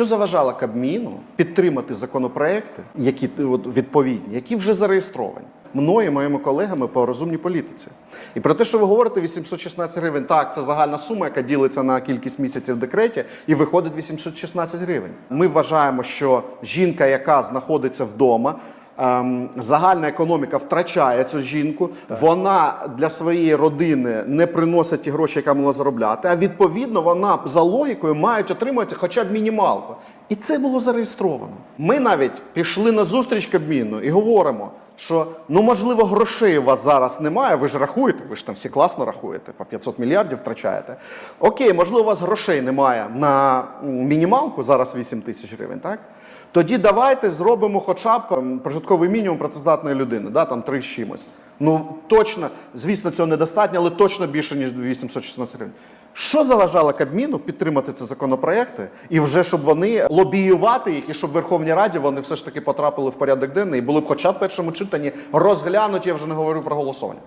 що заважало Кабміну підтримати законопроекти, які от, відповідні, які вже зареєстровані мною моїми колегами по розумній політиці. І про те, що ви говорите, 816 гривень, так, це загальна сума, яка ділиться на кількість місяців в декреті, і виходить 816 гривень. Ми вважаємо, що жінка, яка знаходиться вдома. Ем, Загальна економіка втрачає цю жінку, вона для своєї родини не приносить ті гроші, яка могла заробляти. А відповідно, вона за логікою мають отримати хоча б мінімалку. І це було зареєстровано. Ми навіть пішли на зустріч Кабміну і говоримо, що ну можливо грошей у вас зараз немає. Ви ж рахуєте, ви ж там всі класно рахуєте, по 500 мільярдів втрачаєте. Окей, можливо, у вас грошей немає на мінімалку, зараз 8 тисяч гривень, так? Тоді давайте зробимо хоча б прожитковий мінімум працездатної людини, да, там три з чимось. Ну точно, звісно, цього недостатньо, але точно більше, ніж 816 гривень. Що заважало Кабміну підтримати ці законопроекти і вже щоб вони лобіювати їх, і щоб в Верховній Раді вони все ж таки потрапили в порядок денний і були б хоча б першому читанні розглянуті, я вже не говорю про голосування.